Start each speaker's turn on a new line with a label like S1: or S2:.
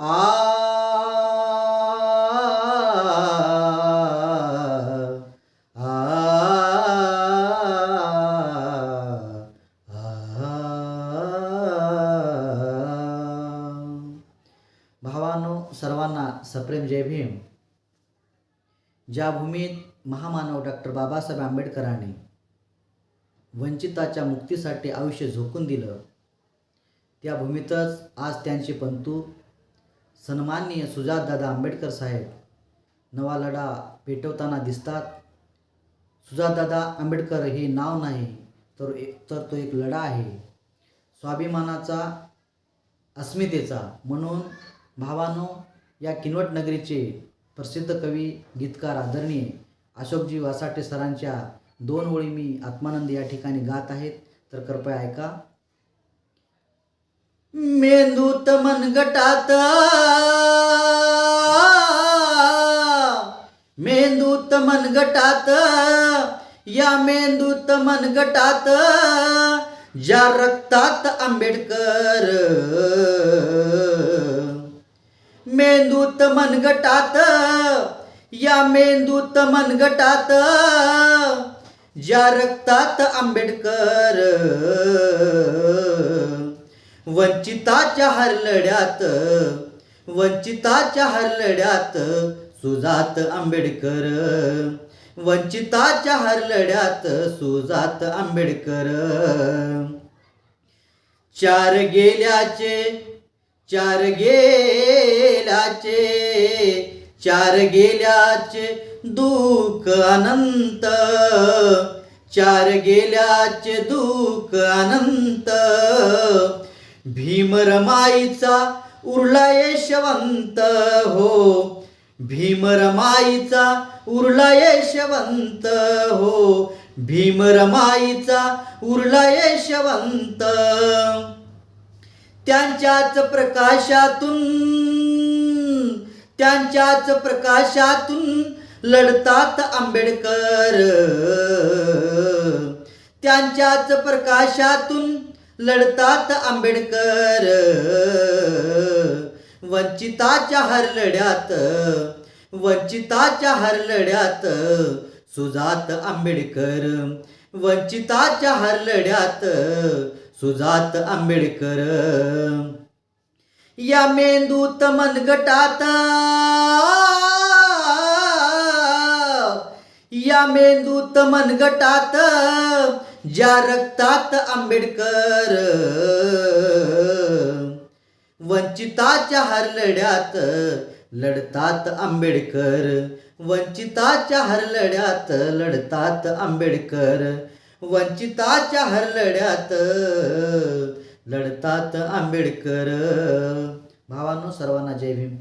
S1: आ सर्वांना सप्रेम जय भीम. ज्या भूमीत महामानव डॉक्टर बाबासाहेब आंबेडकरांनी वंचिताच्या मुक्तीसाठी आयुष्य झोकून दिलं त्या भूमीतच आज त्यांचे पंतू सन्माननीय सुजातदादा आंबेडकर साहेब नवा लढा पेटवताना दिसतात. सुजातदादा आंबेडकर हे नाव नाही तर एक तर तो एक लढा आहे. स्वाभिमानाचा अस्मितेचा म्हणून भावानो या किनवट नगरीचे प्रसिद्ध कवी गीतकार आदरणीय अशोकजी वासाटे सरांच्या दोन ओळी मी आत्मानंद या ठिकाणी गात आहेत. तर कृपया ऐका. मेंदूत मनगटात मेंदूत मनगटात या मेंदूत मनगटात ज्या रक्तात आंबेडकर. मेंदूत मनगटात या मेंदूत मनगटात ज्या रक्तात आंबेडकर. वंचिताच्या हरलड्यात वंचिताच्या हरलड्यात सुजात आंबेडकर. वंचिताच्या हरलड्यात सुजात आंबेडकर. चार गेल्याचे चार गेल्याचे चार गेल्याचे दुःख अनंत. चार गेल्याचे दुःख अनंत. भीमरमाईचा उरला यशवंत हो. भीमरमाईचा उरला यशवंत हो. भीमरमाईचा उरला यशवंत त्यांच्याच प्रकाशातून त्यांच्याच प्रकाशातून लढतात आंबेडकर. त्यांच्याच प्रकाशातून लढतात आंबेडकर. वंचिताच्या हरलड्यात वंचिताच्या हरलड्यात सुजात आंबेडकर. वंचिताच्या हरलड्यात सुजात आंबेडकर. या मेंदूत मनगटात या मेंदूत मनगटात ज्या रक्तात आंबेडकर वंचिताच्या हरलड्यात लढतात आंबेडकर वंचिताच्या हरलड्यात लढतात आंबेडकर वंचिताच्या हरलड्यात लढतात आंबेडकर. भावांनो सर्वांना जय भीम.